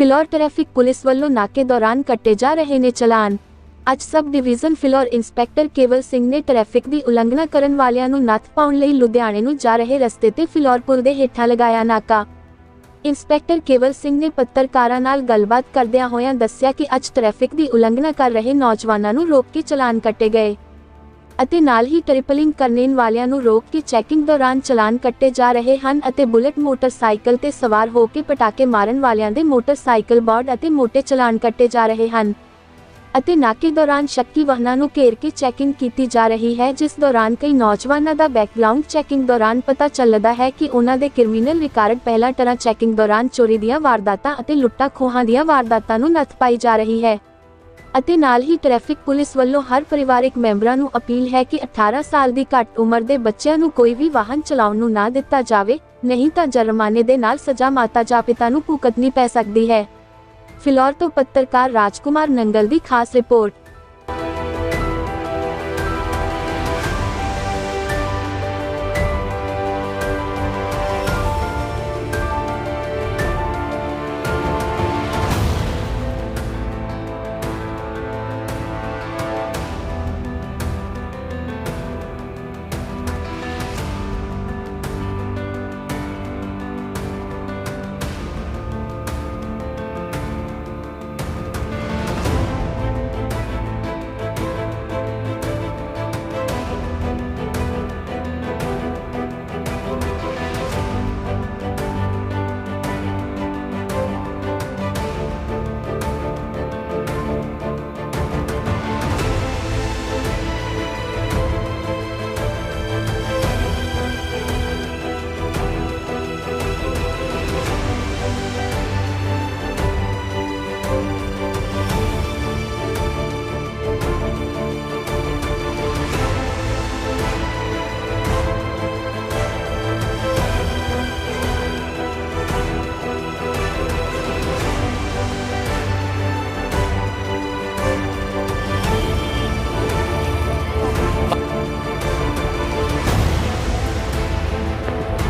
Phillaur traffic police ਵੱਲੋਂ ਨਾਕੇ ਦੌਰਾਨ ਕੱਟੇ ਜਾ ਰਹੇ ਨੇ ਚਲਾਨ। ਅੱਜ ਸਬ ਡਿਵੀਜ਼ਨ ਫਿਲੌਰ ਇੰਸਪੈਕਟਰ ਕੇਵਲ ਸਿੰਘ ਨੇ ਟ੍ਰੈਫਿਕ ਦੀ ਉਲੰਘਣਾ ਕਰਨ ਵਾਲਿਆਂ ਨੂੰ ਨੱਥ ਪਾਉਣ ਲਈ ਲੁਧਿਆਣੇ ਨੂੰ ਜਾ ਰਹੇ ਰਸਤੇ ਤੇ ਫਿਲੌਰ ਪੁਲ ਦੇ ਹੇਠਾਂ ਲਗਾਇਆ ਨਾਕਾ। ਇੰਸਪੈਕਟਰ ਕੇਵਲ ਸਿੰਘ ਨੇ ਪੱਤਰਕਾਰਾਂ ਨਾਲ ਗੱਲਬਾਤ ਕਰਦਿਆਂ ਹੋਇਆਂ ਦੱਸਿਆ ਕਿ ਅੱਜ ਟ੍ਰੈਫਿਕ ਦੀ ਉਲੰਘਣਾ ਕਰ ਰਹੇ ਨੌਜਵਾਨਾਂ ਨੂੰ ਰੋਕ ਕੇ ਚਲਾਨ ਕੱਟੇ ਗਏ। ਅਤੇ ਨਾਲ ਹੀ ਟ੍ਰਿਪਲਿੰਗ ਕਰਨ ਵਾਲਿਆਂ ਨੂੰ ਰੋਕ ਕੇ ਚੈਕਿੰਗ ਦੌਰਾਨ ਚਲਾਨ ਕੱਟੇ ਜਾ ਰਹੇ ਹਨ ਅਤੇ ਬੁਲਟ ਮੋਟਰਸਾਈਕਲ ਤੇ ਸਵਾਰ ਹੋ ਕੇ ਪਟਾਕੇ ਮਾਰਨ ਵਾਲਿਆਂ ਦੇ ਮੋਟਰਸਾਈਕਲ ਬੋਰਡ ਅਤੇ ਮੋਟੇ ਚਲਾਨ ਕੱਟੇ ਜਾ ਰਹੇ ਹਨ। ਅਤੇ ਨਾਕੇ ਦੌਰਾਨ ਸ਼ੱਕੀ ਵਾਹਨਾਂ ਨੂੰ ਘੇਰ ਕੇ ਚੈਕਿੰਗ ਕੀਤੀ ਜਾ ਰਹੀ ਹੈ, ਜਿਸ ਦੌਰਾਨ ਕਈ ਨੌਜਵਾਨਾਂ ਦਾ ਬੈਕਗ੍ਰਾਉਂਡ ਚੈਕਿੰਗ ਦੌਰਾਨ ਪਤਾ ਚੱਲਦਾ ਹੈ ਕਿ ਉਹਨਾਂ ਦੇ ਕ੍ਰਿਮੀਨਲ ਰਿਕਾਰਡ ਪਹਿਲਾਂ ਤਰ੍ਹਾਂ ਚੈਕਿੰਗ ਦੌਰਾਨ ਚੋਰੀ ਦੀਆਂ ਵਾਰਦਾਤਾਂ ਅਤੇ ਲੁੱਟਾਂ ਖੋਹਾਂ ਦੀਆਂ ਵਾਰਦਾਤਾਂ ਨੂੰ ਨੱਥ ਪਾਈ ਜਾ ਰਹੀ ਹੈ। ਅਤੇ ਨਾਲ ਹੀ ਟ੍ਰੈਫਿਕ ਪੁਲਿਸ ਵੱਲੋਂ ਹਰ ਪਰਿਵਾਰਕ ਮੈਂਬਰਾਂ ਨੂੰ ਅਪੀਲ ਹੈ ਕਿ 18 ਸਾਲ ਦੀ ਘੱਟ ਉਮਰ ਦੇ ਬੱਚਿਆਂ ਨੂੰ ਕੋਈ ਵੀ ਵਾਹਨ ਚਲਾਉਣ ਨੂੰ ਨਾ ਦਿੱਤਾ ਜਾਵੇ, ਨਹੀਂ ਤਾਂ ਜੁਰਮਾਨੇ ਦੇ ਨਾਲ ਸਜ਼ਾ ਮਾਤਾ ਜਾਂ ਪਿਤਾ ਨੂੰ ਭੁਗਤਣੀ ਪੈ ਸਕਦੀ ਹੈ। ਫਿਲੌਰ ਤੋਂ ਪੱਤਰਕਾਰ ਰਾਜਕੁਮਾਰ ਨੰਗਲ ਦੀ ਖਾਸ ਰਿਪੋਰਟ।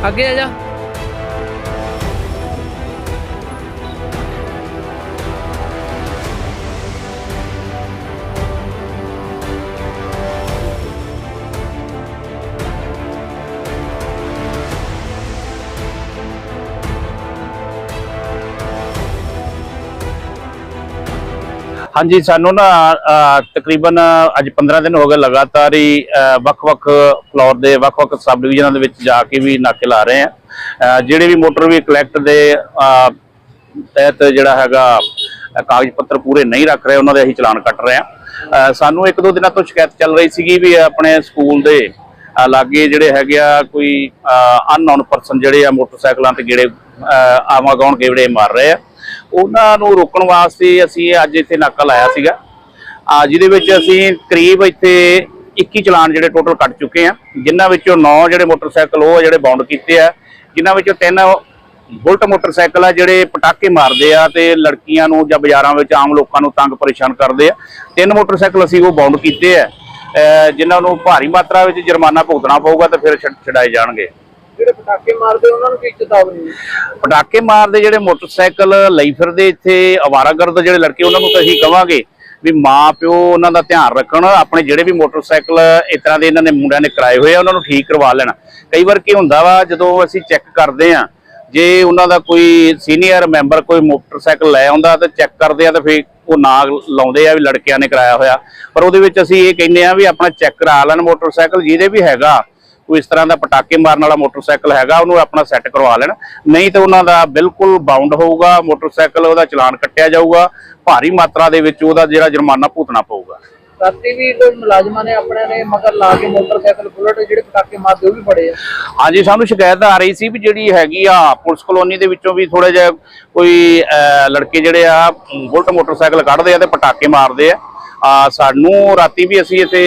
ਅੱਗੇ ਆ ਜਾ। ਹਾਂਜੀ, ਸਾਨੂੰ ਨਾ ਤਕਰੀਬਨ ਅੱਜ 15 ਦਿਨ ਹੋ ਗਏ ਲਗਾਤਾਰ ਹੀ ਵੱਖ-ਵੱਖ ਫਲੋਰ ਦੇ, ਵੱਖ-ਵੱਖ ਸਬ ਡਿਵੀਜ਼ਨਾਂ ਦੇ ਵਿੱਚ ਜਾ ਕੇ ਵੀ ਨਾਕੇ ਲਾ ਰਹੇ ਆ ਜਿਹੜੇ ਵੀ ਮੋਟਰ ਵੀ ਕਲੈਕਟ ਦੇ ਤਹਿਤ ਜਿਹੜਾ ਹੈਗਾ ਕਾਗਜ਼ ਪੱਤਰ ਪੂਰੇ ਨਹੀਂ ਰੱਖ ਰਹੇ, ਉਹਨਾਂ ਦੇ ਅਸੀਂ ਚਲਾਨ ਕੱਟ ਰਹੇ ਆ ਸਾਨੂੰ ਇੱਕ ਦੋ ਦਿਨਾਂ ਤੋਂ ਸ਼ਿਕਾਇਤ ਚੱਲ ਰਹੀ ਸੀਗੀ ਵੀ ਆਪਣੇ ਸਕੂਲ ਦੇ ਲਾਗੇ ਜਿਹੜੇ ਹੈਗੇ ਆ, ਕੋਈ ਅਨਨੋਨ ਪਰਸਨ ਜਿਹੜੇ ਆ ਮੋਟਰਸਾਈਕਲਾਂ ਤੇ ਜਿਹੜੇ ਆਵਾਗਾਉਣ ਗੇੜੇ ਮਾਰ ਰਹੇ ਆ। ਉਹਨਾਂ ਨੂੰ ਰੋਕਣ ਵਾਸਤੇ ਅਸੀਂ ਅੱਜ ਇੱਥੇ ਨਾਕਾ ਲਾਇਆ ਸੀਗਾ। ਆ, ਜਿਹਦੇ ਵਿੱਚ ਅਸੀਂ ਕਰੀਬ ਇੱਥੇ 21 ਚਲਾਨ ਜਿਹੜੇ ਟੋਟਲ ਕੱਟ ਚੁੱਕੇ ਆ। ਜਿਨ੍ਹਾਂ ਵਿੱਚੋਂ 9 ਜਿਹੜੇ ਮੋਟਰਸਾਈਕਲ, ਉਹ ਆ ਜਿਹੜੇ ਬਾਉਂਡ ਕੀਤੇ ਆ। ਜਿਨ੍ਹਾਂ ਵਿੱਚੋਂ ਤਿੰਨ ਬੁਲਟ ਮੋਟਰਸਾਈਕਲ ਆ, ਜਿਹੜੇ ਪਟਾਕੇ ਮਾਰਦੇ ਆ ਤੇ ਲੜਕੀਆਂ ਨੂੰ ਜਾਂ ਬਾਜ਼ਾਰਾਂ ਵਿੱਚ ਆਮ ਲੋਕਾਂ ਨੂੰ ਤੰਗ ਪਰੇਸ਼ਾਨ ਕਰਦੇ ਆ। ਤਿੰਨ ਮੋਟਰਸਾਈਕਲ ਅਸੀਂ ਉਹ ਬਾਉਂਡ ਕੀਤੇ ਆ। ਜਿਨ੍ਹਾਂ ਨੂੰ ਭਾਰੀ ਮਾਤਰਾ ਵਿੱਚ ਜੁਰਮਾਨਾ ਭੁਗਤਣਾ ਪਊਗਾ ਤੇ ਫਿਰ ਛਡ- ਛਡਾਏ ਜਾਣਗੇ। ਜਿਹੜੇ ਪਟਾਕੇ ਮਾਰਦੇ, ਉਹਨਾਂ ਨੂੰ ਕੀ ਚੇਤਾਵਨੀ ਪਟਾਕੇ ਮਾਰਦੇ ਜਿਹੜੇ ਮੋਟਰਸਾਈਕਲ ਲਈ ਫਿਰਦੇ ਇੱਥੇ ਅਵਾਰਾਗਰਦ ਜਿਹੜੇ ਲੜਕੇ, ਉਹਨਾਂ ਨੂੰ ਤਾਂ ਅਸੀਂ ਕਵਾਂਗੇ ਵੀ ਮਾਂ, ਪਿਓ ਉਹਨਾਂ ਦਾ ਧਿਆਨ ਰੱਖਣ, ਆਪਣੇ ਜਿਹੜੇ ਵੀ ਮੋਟਰਸਾਈਕਲ ਇਸ ਤਰ੍ਹਾਂ ਦੇ ਇਹਨਾਂ ਨੇ ਮੁੰਡਿਆਂ ਨੇ ਕਿਰਾਏ ਹੋਏ ਆ, ਉਹਨਾਂ ਨੂੰ ਠੀਕ ਕਰਵਾ ਲੈਣ। ਕਈ ਵਾਰ ਕੀ ਹੁੰਦਾ ਵਾ, ਜਦੋਂ ਅਸੀਂ ਚੈੱਕ ਕਰਦੇ ਆ ਜੇ ਉਹਨਾਂ ਦਾ ਕੋਈ ਸੀਨੀਅਰ ਮੈਂਬਰ ਕੋਈ ਮੋਟਰਸਾਈਕਲ ਲੈ ਆਉਂਦਾ, ਤੇ ਚੈੱਕ ਕਰਦੇ ਆ ਤਾਂ ਫਿਰ ਉਹ ਨਾ ਲਾਉਂਦੇ ਆ ਵੀ ਲੜਕਿਆਂ ਨੇ ਕਰਾਇਆ ਹੋਇਆ। ਪਰ ਉਹਦੇ ਵਿੱਚ ਅਸੀਂ ਇਹ ਕਹਿੰਦੇ ਆ ਵੀ ਆਪਣਾ ਚੈੱਕ ਕਰਾ ਲੈਣ ਮੋਟਰਸਾਈਕਲ, ਜਿਹਦੇ ਵੀ ਹੈਗਾ। ਕੋਈ ਇਸ ਤਰ੍ਹਾਂ ਦਾ ਪਟਾਕੇ ਮਾਰਨ ਵਾਲਾ ਮੋਟਰਸਾਈਕਲ ਹੈਗਾ ਉਹਨੂੰ ਆਪਣਾ ਸੈੱਟ ਕਰਵਾ ਲੈਣ। ਨਹੀਂ ਤੇ ਉਹਨਾਂ ਦਾ ਬਿਲਕੁਲ ਬਾਉਂਡ ਹੋਊਗਾ ਮੋਟਰਸਾਈਕਲ ਉਹਦਾ ਚਲਾਨ ਕੱਟਿਆ ਜਾਊਗਾ ਭਾਰੀ ਮਾਤਰਾ ਦੇ ਵਿੱਚ ਉਹਦਾ ਜਿਹੜਾ ਜੁਰਮਾਨਾ ਭੁਗਤਣਾ ਪਊਗਾ। ਰਾਤੀ ਵੀ ਕੋਈ ਮੁਲਾਜ਼ਮਾਂ ਨੇ ਆਪਣੇ ਨੇ ਮਗਰ ਲਾ ਕੇ ਮੋਟਰਸਾਈਕਲ ਬੁਲਟ ਜਿਹੜੇ ਪਟਾਕੇ ਮਾਰਦੇ ਉਹ ਵੀ ਫੜੇ ਆ। ਹਾਂਜੀ ਸਾਨੂੰ ਸ਼ਿਕਾਇਤ ਆ ਰਹੀ ਸੀ ਵੀ ਜਿਹੜੀ ਹੈਗੀ ਆ ਪੁਲਿਸ ਕਲੋਨੀ ਦੇ ਵਿੱਚੋਂ ਵੀ ਥੋੜਾ ਜਿਹਾ ਕੋਈ ਲੜਕੇ ਜਿਹੜੇ ਆ ਬੁਲਟ ਮੋਟਰਸਾਈਕਲ ਕੱਢਦੇ ਆ ਤੇ ਪਟਾਕੇ ਮਾਰਦੇ ਆ। ਆ ਸਾਨੂੰ ਰਾਤੀ ਵੀ ਅਸੀਂ ਇੱਥੇ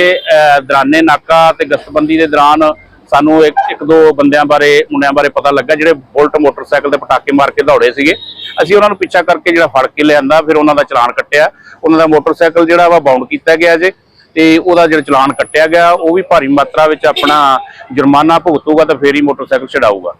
ਦਰਾਨੇ ਨਾਕਾ ਤੇ ਗਸ਼ਤਬੰਦੀ ਦੇ ਦੌਰਾਨ ਸਾਨੂੰ ਇੱਕ ਇੱਕ ਦੋ ਬੰਦਿਆਂ ਬਾਰੇ, ਮੁੰਡਿਆਂ ਬਾਰੇ ਪਤਾ ਲੱਗਾ ਜਿਹੜੇ ਬੁਲਟ ਮੋਟਰਸਾਈਕਲ ਤੇ ਪਟਾਕੇ ਮਾਰ ਕੇ ਦੌੜੇ ਸੀਗੇ। ਅਸੀਂ ਉਹਨਾਂ ਨੂੰ ਪਿੱਛਾ ਕਰਕੇ ਜਿਹੜਾ ਫੜ ਕੇ ਲਿਆਂਦਾ, ਫਿਰ ਉਹਨਾਂ ਦਾ ਚਲਾਨ ਕੱਟਿਆ। ਉਹਨਾਂ ਦਾ ਮੋਟਰਸਾਈਕਲ ਜਿਹੜਾ ਵਾ ਬਾਉਂਡ ਕੀਤਾ ਗਿਆ ਜੇ, ਤੇ ਉਹਦਾ ਜਿਹੜਾ ਚਲਾਨ ਕੱਟਿਆ ਗਿਆ, ਉਹ ਵੀ ਭਾਰੀ ਮਾਤਰਾ ਵਿੱਚ ਆਪਣਾ ਜੁਰਮਾਨਾ ਭੁਗਤੂਗਾ ਤਾਂ ਫੇਰ ਹੀ ਮੋਟਰਸਾਈਕਲ ਛਡਾਊਗਾ।